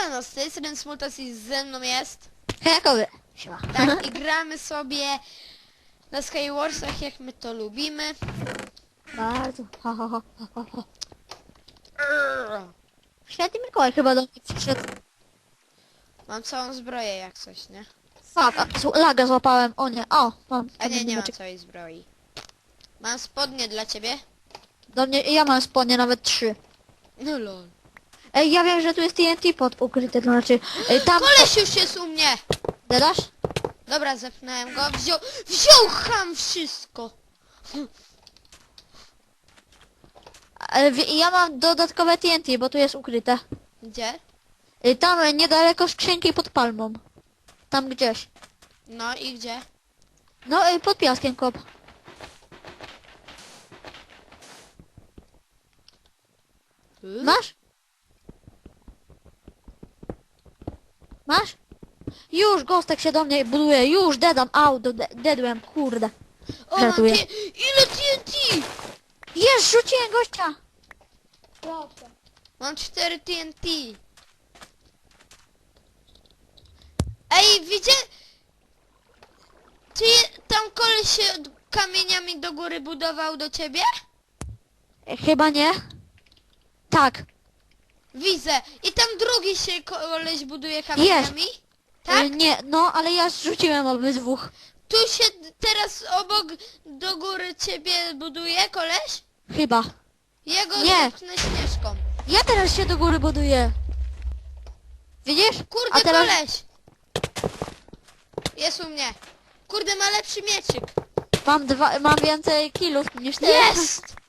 Siemano, z tej strony Smutas i ze mną jest. Hejakowy. Siema. Tak, i gramy sobie na Skywarsach, jak my to lubimy. Bardzo. Ha, ha. Urgh. Święty Mikołaj chyba do mnie przyszedł. Mam całą zbroję jak coś, nie? Fuck, a, laga złapałem. O nie, o, mam. A nie, nie mam całej zbroi. Mam spodnie dla ciebie. Do mnie, ja mam spodnie nawet trzy. No lol. Ej, ja wiem, że tu jest TNT pod ukryty, to znaczy... Ej, tam... Koleś już jest u mnie! Dedasz? Dobra, zepnąłem go. Wziął, wziął ham wszystko. Ale ja mam dodatkowe TNT, bo tu jest ukryte. Gdzie? Ej, tam e, niedaleko skrzynki pod palmą. Tam gdzieś. No i gdzie? No, ej, pod piaskiem kop. Y? Masz? Masz? Już, Gostek się do mnie buduje, już, dedam, au, do, de, dedłem, kurde. O, mam Żartuję. T- ile TNT? Jest, rzuciłem gościa! Proszę. Mam 4 TNT. Ej, widzę... Ty tam koleś się kamieniami do góry budował do ciebie? Chyba nie. Tak. Widzę. I tam drugi się koleś buduje kamieniami? Tak? E, Nie, no, ale ja zrzuciłem obydwu. Tu się teraz obok do góry ciebie buduje koleś? Chyba. Ja go Nie. zepchnę śnieżką. Ja teraz się do góry buduję. Widzisz? Kurde, A teraz... koleś! Jest u mnie. Kurde, ma lepszy mieczyk. Mam dwa, mam więcej kilów niż ty. Jest!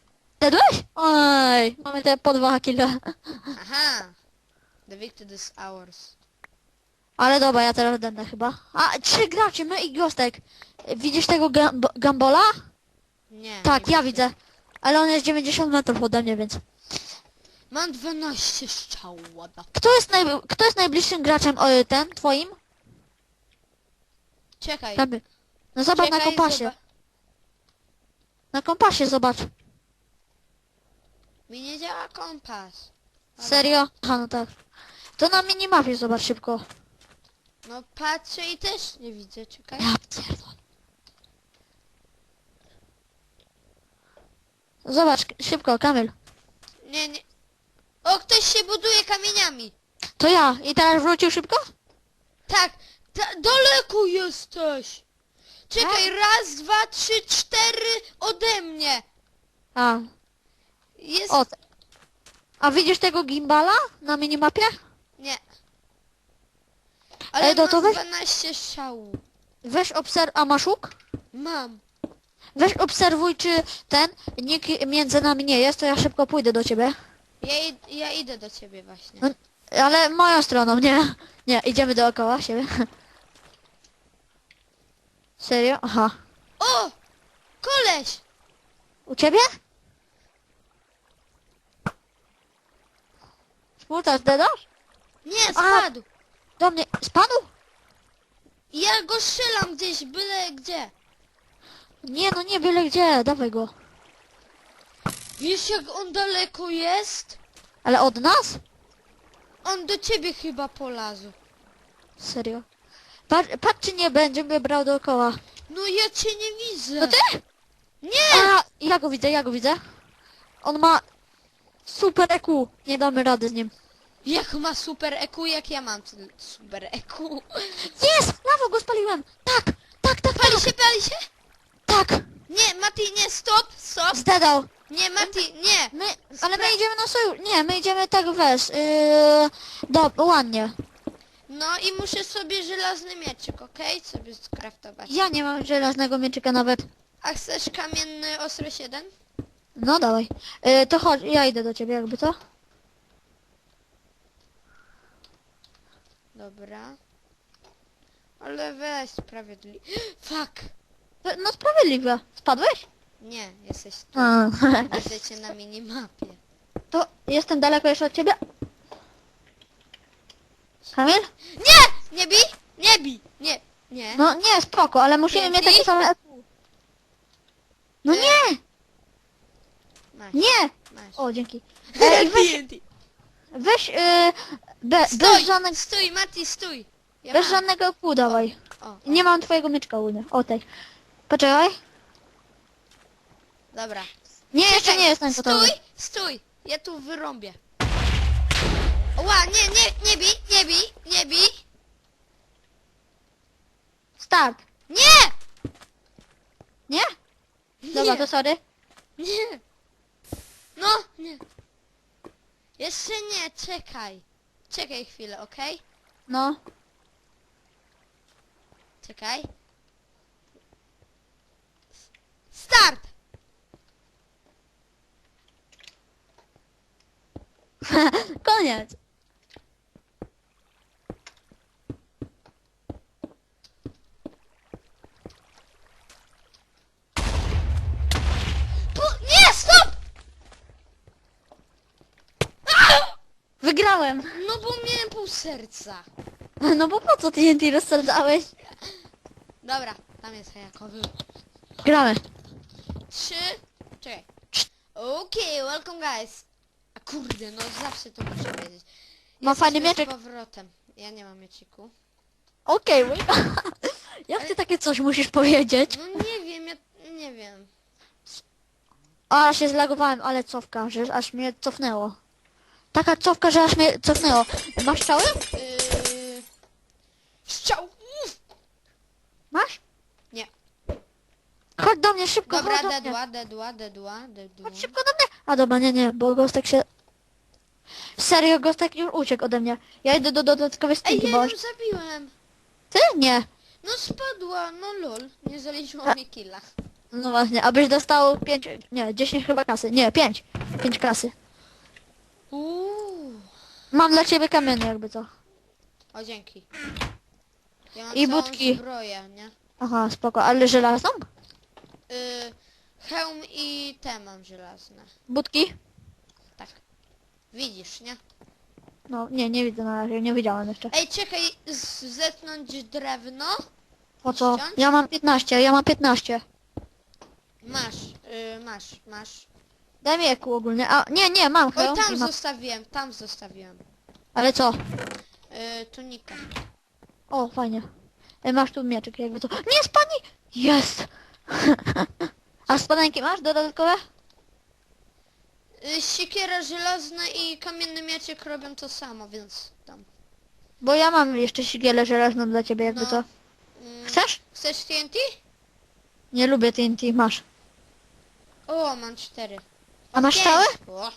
Dedłeś? Oj, mamy te po dwa kile. Aha. The victory is ours. Ale dobra, ja teraz będę chyba. A, trzy gracze, my i Gostek. Widzisz tego gambo Gambola? Nie. Tak, nie ja widzę. Ale on jest 90 metrów ode mnie, więc... Mam 12 strzał, łada. Kto jest, naj... Kto jest najbliższym graczem, o, ten, twoim? Czekaj. Tam. No zobacz na Czekaj, kompasie. zoba- Na kompasie zobacz. Mi nie działa kompas. Serio? Aha, no tak. To na minimapie zobacz szybko. No patrzę i też nie widzę, czekaj. Ja. Zobacz, szybko, Kamil. Nie, nie. O, ktoś się buduje kamieniami. To ja. I teraz wrócił szybko? Tak, ta, daleko jesteś. Czekaj, raz, dwa, trzy, cztery ode mnie. A, Jest... o. A widzisz tego gimbala na minimapie? Nie. Ale Ej, to mam to weź- 12 strzałów. Weź obserw... A masz łuk? Mam. Weź obserwuj, czy ten nikt między nami nie jest, to ja szybko pójdę do ciebie. Ja, id- ja idę do ciebie właśnie. No. Ale moją stroną, nie? Nie, idziemy dookoła siebie. Serio? Aha. O! Koleś! U ciebie? Smutasz, dedasz? Nie, spadł. Do mnie. Spadł? Ja go strzelam gdzieś, byle gdzie. Nie, no nie byle gdzie, dawaj go. Wiesz jak on daleko jest? Ale od nas? On do ciebie chyba polazł. Serio. Patrz, patrz czy nie będzie mnie brał dookoła. No ja cię nie widzę. No ty? Nie! A, ja go widzę, ja go widzę. On ma super EQ. Nie damy rady z nim. Jak ma super EQ, jak ja mam super EQ. Jest! Lawo go spaliłem! Tak! Tak, tak, Pali tak! się, pali się? Tak! Nie, Mati, nie, stop, stop. Zdedał! Nie, Mati, nie. My, ale my Spra- idziemy na sojusz. Nie, my idziemy tak wiesz. Yy, do, ładnie. No i muszę sobie żelazny mieczyk, okej? Sobie skraftować. Ja nie mam żelaznego mieczyka nawet. A chcesz kamienny ostrość 1? No dawaj. Yy, to chodź, ja idę do ciebie jakby to. Dobra. Ale weź sprawiedliwie. Fuck! E, No sprawiedliwe. Spadłeś? Nie, jesteś tu. A, Widzę cię na minimapie. to jestem daleko jeszcze od ciebie. Kamil? Nie! Nie bij! Nie bij! Nie! Nie. No nie, spoko, ale musimy mieć takie same EQ. No E, nie! Masz, Nie! masz. O, dzięki. Ej, weź, TNT. weź, yy, Be, bez, Stój! żadnego, Stój, Mati, stój! Ja bez mam. żadnego kół dawaj. O, Nie mam twojego mieczka ogólnie. O tej. Poczekaj. dobra. Nie, jeszcze Czekaj, nie jestem gotowy. Stój, stój! Ja tu wyrąbię. Ła, nie, nie, nie bij, nie bij, nie bij! Start. Nie! Nie? Dobra, Nie. to sorry. Nie! No, nie. Jeszcze nie, czekaj. Czekaj chwilę, okej? No. Czekaj. Start! Koniec. Pu nie, stop! Wygrałem. No bo miałem pół serca. No bo po co TNT rozsadzałeś? Dobra, tam jest hajakowy. Gramy. Trzy. Czekaj. Okej, welcome guys. A kurde, no zawsze to muszę wiedzieć. Ma fajny z mieczek. powrotem. Ja nie mam mieciku. Okej, okay, Jak ty takie coś musisz powiedzieć? No nie wiem, ja nie wiem. A, się zlagowałem, ale cofka, że aż mnie cofnęło. Taka cofka, że aż mnie cofnęło. Masz cały? Yy... Uff. Masz? Nie. Chodź do mnie szybko, Dobra, chodź do mnie. dedła, dedła, dedła, dedła. Chodź szybko do mnie. A dobra, nie, nie, bo Gostek się... Serio, Gostek już uciekł ode mnie. Ja idę do dodatkowej Ej, stinki, ja bo... ją zabiłem. Ty? Nie. No spadła, no lol. Nie zaliczyło mi killa. No właśnie, abyś dostał 5, nie, 10 chyba kasy. Nie, 5. 5 kasy. Uuu. Mam dla ciebie kamienie, jakby co. O, dzięki. Ja mam I całą budki. zbroję, nie? Aha, spoko. Ale żelazną? Yy, hełm i te mam żelazne. Budki? Tak. Widzisz, nie? No, nie, nie widzę na razie, nie widziałem jeszcze. Ej, czekaj, z- zetnąć drewno? Po co? ściąć? Ja mam 15, ja mam 15. Masz, yy, masz, masz. Daj mi eku ogólnie. A, nie, nie, mam Oj, hełm tam mam... zostawiłem, tam zostawiłem. Ale co? Yy, tunikę. O, fajnie. E, masz tu mieczyk, jakby to... Nie, spadnij! Jest! A spadanki masz dodatkowe? Yy, siekiera żelazna i kamienny mieczek robią to samo, więc tam. Bo ja mam jeszcze sigielę żelazną dla ciebie, jakby No. to... Mm, Chcesz? Chcesz TNT? Nie lubię TNT, masz. O, mam cztery. A masz Pięć. strzały? O,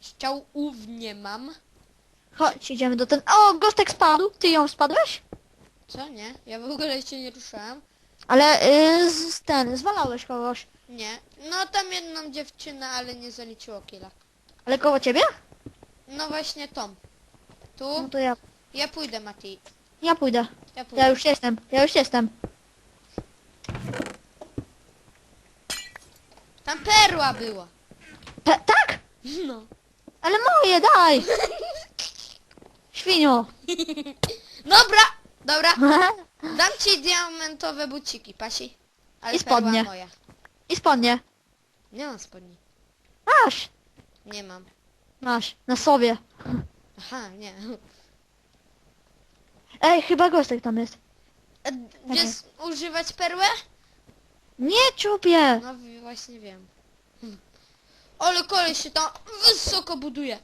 strzałów nie mam. Chodź, idziemy do ten... O, Gostek spadł! Ty ją spadłeś? Co, nie? Ja w ogóle się nie ruszałem. Ale y, z ten, zwalałeś kogoś. Nie. No tam jedną dziewczynę, ale nie zaliczyło killa. Ale koło ciebie? No właśnie Tom. No Tu? to ja... Ja pójdę, Mati. Ja pójdę. Ja pójdę. Ja już jestem, ja już jestem. Tam perła była. Tak? No. Ale moje, daj! Świnio! Dobra, dobra. Dam ci diamentowe buciki, pasi. Ale I spodnie. moja. I spodnie. Nie mam spodni. Masz! Nie mam. Masz, na sobie. Aha, nie. Ej, chyba Gostek tam jest. E, Wiesz używać perłę? Nie ciupie! No właśnie wiem. Ale koleś się tam wysoko buduje.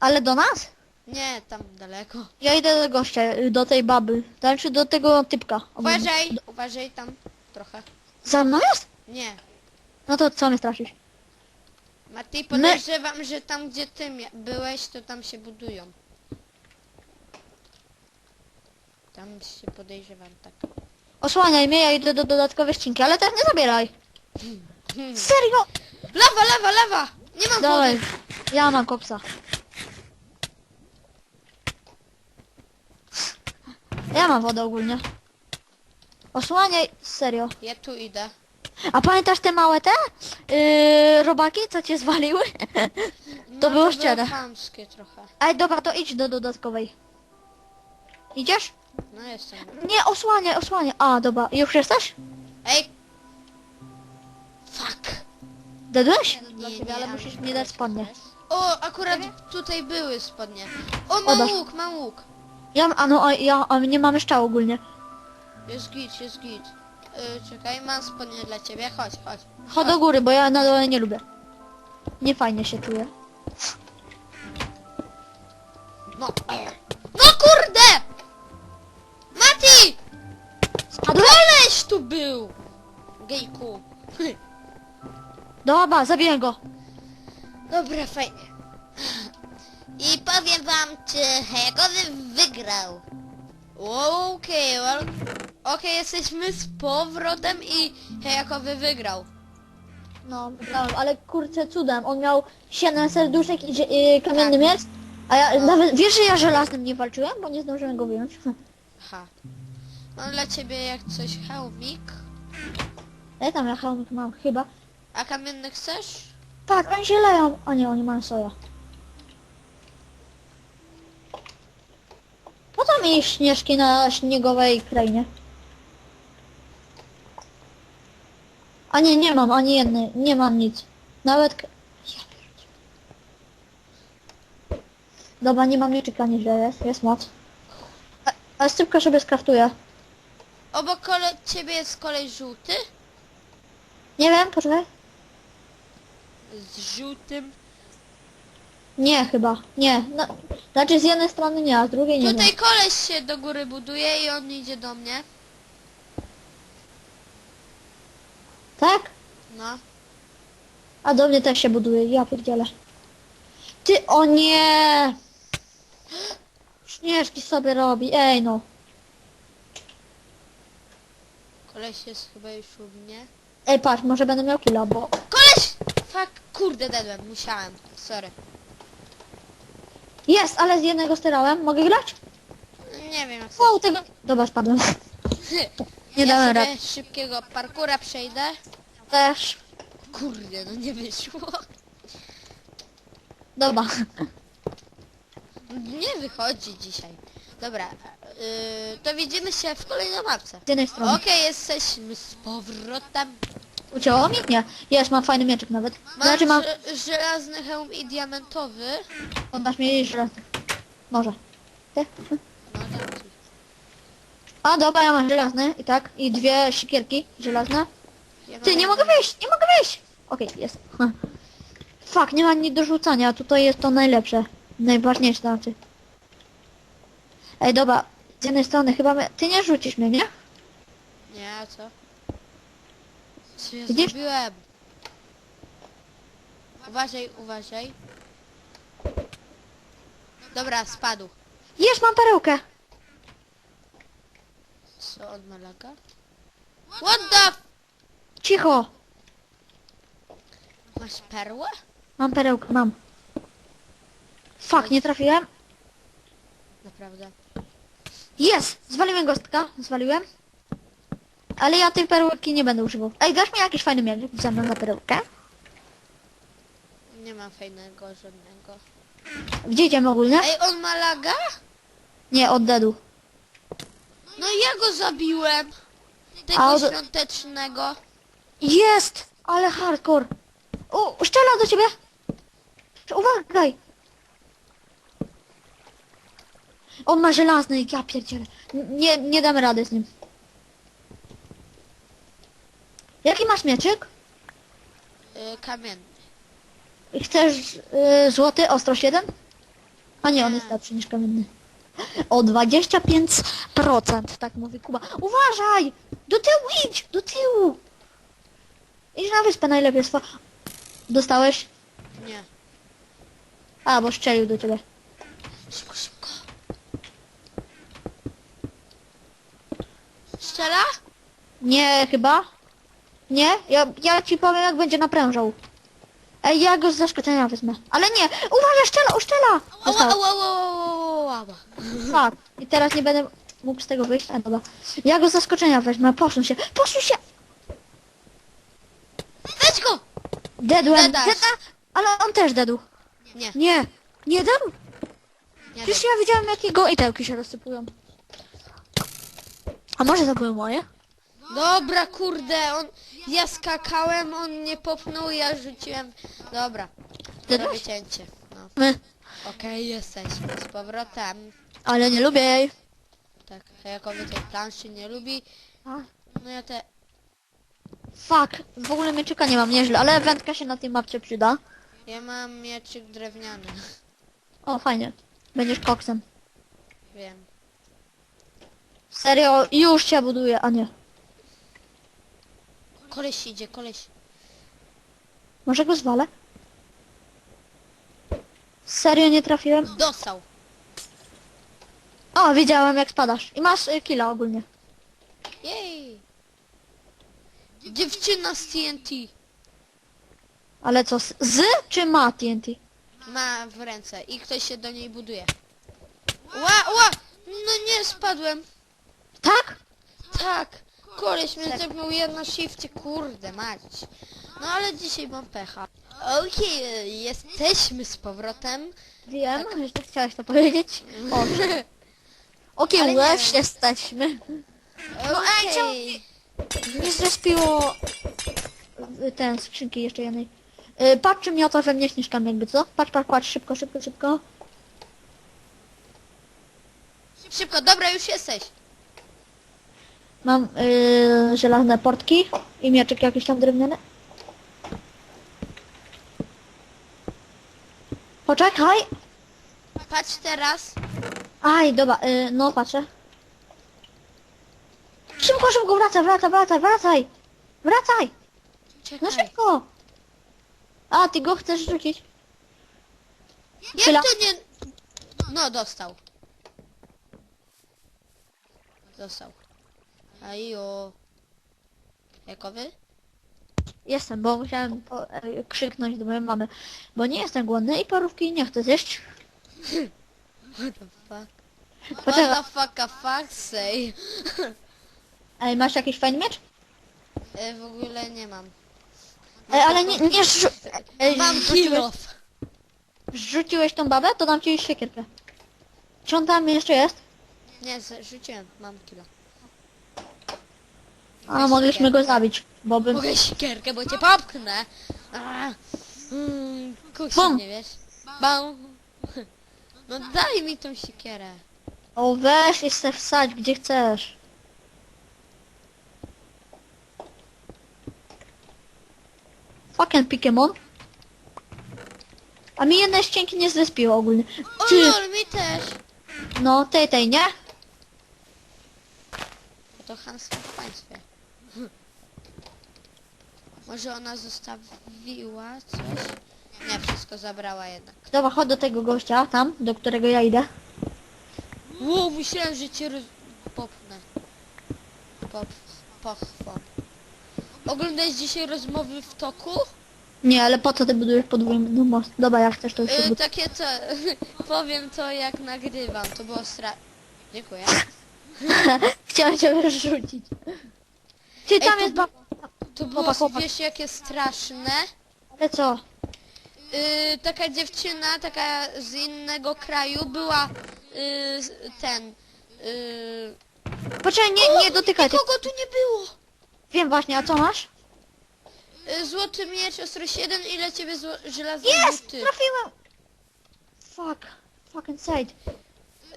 Ale do nas? Nie, tam daleko. Ja idę do gościa, y, do tej baby. Znaczy do tego typka. Uważaj, uważaj tam trochę. Za mną jest? Nie. No to co mnie straszysz? Mati, podejrzewam, że tam gdzie ty mia- byłeś, to tam się budują. Tam się podejrzewam, tak. Osłaniaj mnie, ja idę do dodatkowej ścinki, ale teraz nie zabieraj. Serio? Lawa, lawa, lawa! Nie mam Dawaj, wody. ja mam koksa. Ja mam wodę ogólnie. Osłaniaj, serio. Ja tu idę. A pamiętasz te małe te? Yy, robaki, co cię zwaliły? No, To było chamskie trochę. Ej, dobra, to idź do dodatkowej. Idziesz? No jestem. Nie, osłaniaj, osłaniaj. A, dobra, już jesteś? Ej! Fuck! Dedłeś? Nie, Dla nie, ciebie, ale ale musisz mi dać spodnie. O, akurat tutaj były spodnie. O, ma Odasz. łuk, ma łuk. Ja, a no, a ja, a nie mamy szczał ogólnie. Jest git, jest git. Y, czekaj, mam spodnie dla ciebie, chodź, chodź. Chodź do góry, bo ja na dole nie lubię. Nie fajnie się czuję. No, no kurde! Mati! Spadłeś? Koleś tu był! Gejku. Dobra, zabiję go. Dobra, fajnie. I powiem wam, czy Hejakowy wygrał. Okej, well, okej, jesteśmy z powrotem i Hejakowy wygrał. No, wygrałem, ale kurczę cudem. On miał 7 serduszek i, i kamienny Tak. miecz. A ja No. nawet, wiesz, że ja żelaznym nie walczyłem, bo nie zdążyłem go wyjąć. Aha. Mam dla ciebie jak coś hełmik. Ja tam ja hełmik mam chyba. A kamienny chcesz? Tak, oni się leją. O nie, oni mają soja. Po co mieli śnieżki na śniegowej krainie? A nie, nie mam ani jednej, nie mam nic. Nawet... k- Ja pierdzie- Dobra, nie mam mieczyka, nieźle jest, jest moc. A, a szybko sobie skraftuję. Obok kole ciebie jest kolej żółty? Nie wiem, poczekaj. Z żółtym. Nie, chyba. Nie. No, znaczy z jednej strony nie, a z drugiej nie Tutaj koleś się do góry buduje i on idzie do mnie. Tak? No. A do mnie też się buduje, ja pierdzielę. Ty, o nie! Śnieżki sobie robi, ej no. Koleś jest chyba już u mnie. Ej, patrz, może będę miał killa, bo... Koleś! Fuck, kurde, dedłem, musiałem. Sorry. Jest, ale z jednego sterałem. Mogę grać? Nie wiem jak Wow, tego... Dobra, spadłem. Nie ja dałem sobie rady. szybkiego parkura przejdę. Też. Kurde, no nie wyszło. Dobra. Nie wychodzi dzisiaj. Dobra, yy, to widzimy się w kolejnej mapce. Z jednej strony. Okej, jesteśmy z powrotem. Ucięło mi? Nie. Jest, mam fajny mieczyk nawet. Mam, Znaczy mam... żelazny hełm i diamentowy. Oddasz mi żelazny. Może. Ty? No. A, dobra, ja mam żelazny i tak. I dwie sikierki żelazne. Ja Ty, mam nie mogę wyjść, nie mogę wyjść! Okej, jest. Fuck, nie ma nic do rzucania, tutaj jest to najlepsze. Najważniejsze znaczy. Ej, dobra, z jednej strony chyba my... Ty nie rzucisz mnie, nie? Nie, a co? Co ja Widzisz? zrobiłem? Uważaj, uważaj. Dobra, spadł. Jest, mam perełkę! Co on ma laga? What the f... Cicho! Masz perłę? Mam perełkę, mam. Fuck, nie trafiłem. Naprawdę. Jest! Zwaliłem gostka, zwaliłem. Ale ja tej perełki nie będę używał. Ej, dasz mi jakiś fajny miecz w zamian za perełkę? Nie ma fajnego żadnego. Gdzie idziemy ogólnie? Ej, on ma laga? Nie, od deadu. No ja go zabiłem. Tego A od- świątecznego. Jest! Ale hardcore! O, szczela do ciebie! Uwagaj! On ma żelazny, ja pierdzielę. N- Nie, nie damy rady z nim. Jaki masz mieczyk? Y, kamienny. Chcesz y, złoty, ostrość 1? A nie, on jest lepszy niż kamienny. O 25%, tak mówi Kuba. Uważaj! Do tyłu idź! Do tyłu! Idź na wyspę najlepiej swa... Dostałeś? Nie. A, bo strzelił do ciebie. Szybko, szybko. Strzela? Nie, chyba? Nie? Ja, ja ci powiem jak będzie naprężał. Ej, ja go z zaskoczenia wezmę. Ale nie! Uważaj, szczela, uszczela! Ała, Dostał. ała, ała, ała, ała. Tak. I teraz nie będę mógł z tego wyjść. A, dobra. Ja go z zaskoczenia wezmę. Posuń się. Posuń się! Weź go! Dedłem. Dedasz. Deda, ale on też dedł. Nie, Nie. Nie dedł? nie Przecież ja widziałem jakiego itełki się rozsypują. A może to były moje? Dobra, kurde, on... Ja skakałem, on nie popchnął, ja rzuciłem... Dobra. Ty Robię też? cięcie. My. Okej, jesteśmy z powrotem. Ale nie lubię jej. Tak, Jakoby tej planszy nie lubi. No ja te... Fuck, w ogóle mieczyka nie mam nieźle, ale wędka się na tej mapce przyda. Ja mam mieczyk drewniany. O, fajnie. Będziesz koksem. Wiem. Serio, już się buduje, a nie. Koleś idzie, koleś. Może go zwalę? Serio nie trafiłem? Dostał. O, widziałem jak spadasz. I masz y, killa ogólnie. Jej. Dziewczyna z TNT. Ale co, z, z czy ma TNT? Ma w ręce i ktoś się do niej buduje. Ła, ła! No nie, spadłem. Tak? Tak. Koleś mnie ja na shifcie, kurde mać. No ale dzisiaj mam pecha. Okej, jesteśmy z powrotem. Wiem, że ty chciałeś to powiedzieć. Okej, Ale nie okay, wiem. jesteśmy. No, ej, czemu- Okej. Nie zrespiło y, ten skrzynki jeszcze jednej. Y, patrz, czy to we mnie śnieżkami jakby, co? Patrz, patrz, patrz, szybko, szybko, szybko. Szybko, dobra, już jesteś. Mam y, żelazne portki i mieczyk jakiś tam drewniany. Poczekaj. Patrz teraz. Aj, dobra, y, no patrzę. Szybko, szybko, wracaj, wracaj, wracaj, wracaj. Wracaj, no Czekaj. szybko. A, ty go chcesz rzucić? Jak Chwila. to nie... No, dostał. Dostał. Ajo. Jakowy? Jestem, bo musiałem po, e, krzyknąć do mojej mamy, bo nie jestem głodny i parówki nie chcę zjeść. What the fuck? What Poczekaj, the fuck a fuck say? ej, masz jakiś fajny miecz? E, w ogóle nie mam. Ej, ale nie, nie rzu ej, Mam rzuciłeś, kilof. rzuciłeś tą babę, to dam ci siekierkę. Czy on tam jeszcze jest? Nie, z- rzuciłem. Mam kilo. A, mogliśmy go zabić, bo bym... Mogę sikierkę, bo cię popchnę. A, mm, kusi Bum. nie wiesz. Bam. No daj mi tą sikierę. O, weź i se wsadź, gdzie chcesz. Fucking Pikemon. A mi jedne ścięki nie zrespiło ogólnie. O Ty, lol, mi też. no tej, tej, nie? No to hamstwo w państwie. Może ona zostawiła coś? Nie, wszystko zabrała jednak. Dobra, chodź do tego gościa, tam, do którego ja idę. Wow, myślałem, że cię roz... popnę. Pop... Pochwą. Oglądałeś dzisiaj rozmowy w toku? Nie, ale po co ty budujesz podwójny most? Dobra, jak chcesz to już się Y, buduj. takie co... powiem to jak nagrywam. To było stra... Dziękuję. Chciałem cię rzucić. Ty, tam to jest baba. To było, Chłopak, chłopak. wiesz jakie straszne? Ale co? Y, taka dziewczyna, taka z innego kraju była y, ten... Y, Poczekaj, nie, nie dotykaj. Ty. Kogo tu nie było? Wiem właśnie, a co masz? Y, Złoty miecz, ostrość 1, ile ciebie zło... żelazne Jest! buty? Trafiłem! Fuck. Fucking side.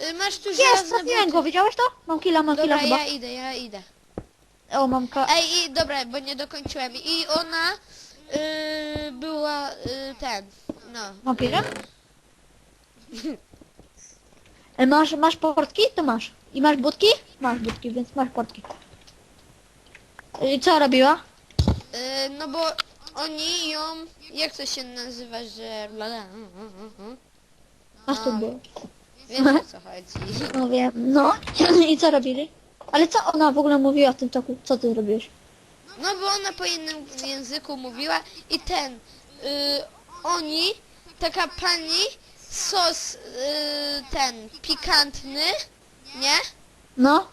Y, Masz tu Jest, żelazne trafiłem buty. go, widziałeś to? Mam killa, mam killa Dobra, chyba. ja idę, ja idę. O, mam ka... Ej, i dobra, bo nie dokończyłem. I ona y, była y, ten, no. Wampirem? E, Masz, masz portki? To masz. I masz budki? Masz budki, więc masz portki. I co robiła? Y, no bo oni ją, jak to się nazywa, że... bla, bla, mm, mm, mm, mm. Masz tu było. Wiesz o co chodzi. No wiem, no. I co robili? Ale co ona w ogóle mówiła w tym toku? Co ty zrobiłeś? No bo ona po innym języku mówiła i ten, y, oni, taka pani, sos y, ten pikantny, nie? No,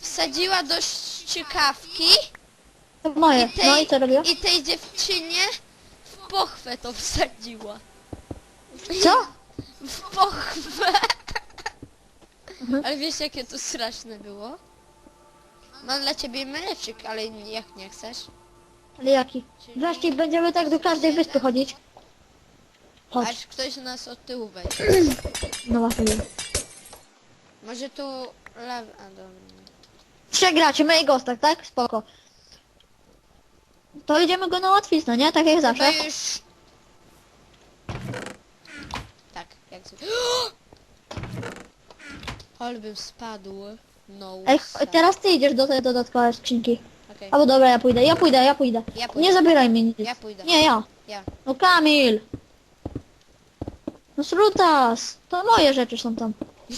Wsadziła do szczykawki to moje. I tej- No i co robiła? i tej dziewczynie w pochwę to wsadziła. Co? W pochwę. Mhm. Ale wiesz jakie to straszne było? Mam dla ciebie mleczyk, ale jak nie chcesz? Ale jaki? Wreszcie będziemy tak do każdej wyspy chodzić. Chodź. Aż ktoś nas od tyłu wejdzie. No właśnie. Może tu... Lew... A, dobra. Trzech graczy, my i Gostak, tak? Spoko. To idziemy go na łatwiznę, nie? Tak jak zawsze. Chyba już... Tak, jak zwykle. Holbym spadł. No. Ej, teraz ty idziesz do tej dodatkowej skrzynki. Okej, Albo dobra, ja pójdę, ja pójdę, ja pójdę. Ja pójdę. Nie zabieraj mnie nic. Ja pójdę. Nie, ja. ja. No Kamil! No Srutas! To moje rzeczy są tam.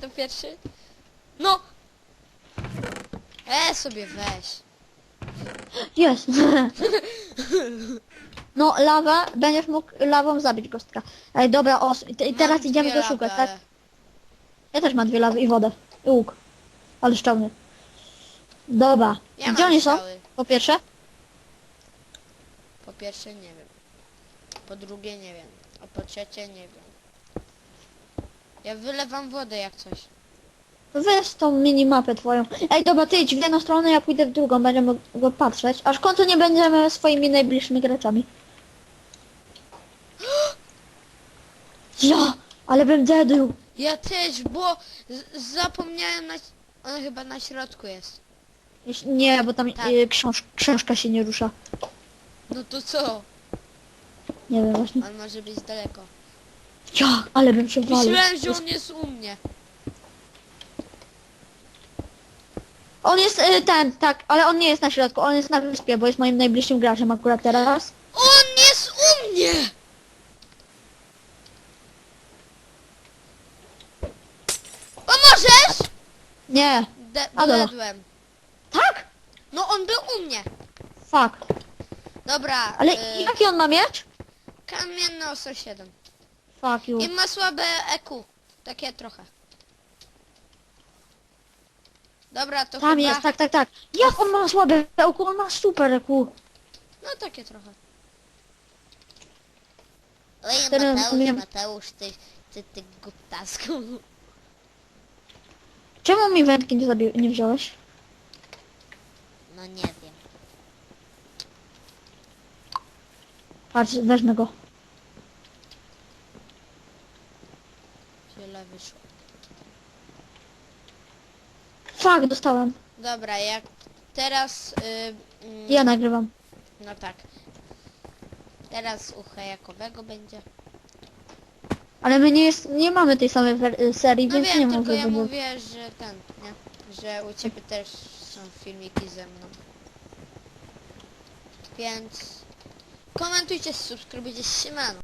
To pierwszy? No! E, sobie weź. Jest. no, lawa, będziesz mógł lawą zabić gostka. Ej, dobra, os. I, te- i teraz Mam idziemy dwie go szukać, lawy, tak? Ja też mam dwie lawy i wodę. I łuk. Ale szczelny. Dobra. Ja Gdzie mam oni są? strzały. Po pierwsze? Po pierwsze nie wiem. Po drugie nie wiem. A po trzecie nie wiem. Ja wylewam wodę jak coś. Weź tą minimapę twoją. Ej, dobra, ty idź w jedną stronę, ja pójdę w drugą, będziemy go patrzeć. Aż w końcu nie będziemy swoimi najbliższymi graczami. Ja! Ale bym dedył. Ja też, bo z- zapomniałem na... On chyba na środku jest. Nie, bo tam Tak. y, książ książka się nie rusza. No to co? Nie wiem właśnie. On może być daleko. Ja, ale bym się walił. Myślałem, że on jest u mnie. On jest y, ten, tak, ale on nie jest na środku, on jest na wyspie, bo jest moim najbliższym graczem akurat teraz. On jest u mnie! Pomożesz? Nie. De A, dobra. Tak? No on był u mnie. Fuck. Dobra. Ale y, jaki on ma miecz? Kamienny ostro 7. Fuck you. I ma słabe EQ. Takie trochę. Dobra, to Tam chyba... jest, tak, tak, tak. Jak on ma słabe EQ? On ma super EQ. No takie trochę. Oj, Teraz Mateusz, umiem- Mateusz, ty, ty, ty gutasku. Czemu mi wędki nie, zabi- nie wziąłeś? No nie wiem. Patrz, wezmę go. Źle wyszło. Fuck, dostałem. Dobra, jak teraz... Y, mm, Ja nagrywam. No tak. Teraz u Hajakowego będzie. Ale my nie, jest, nie mamy tej samej wer- y, serii, No więc nie wiem, tylko może ja mówię, że ten, nie? Że u ciebie też są filmiki ze mną. Więc komentujcie, subskrybujcie, siemano.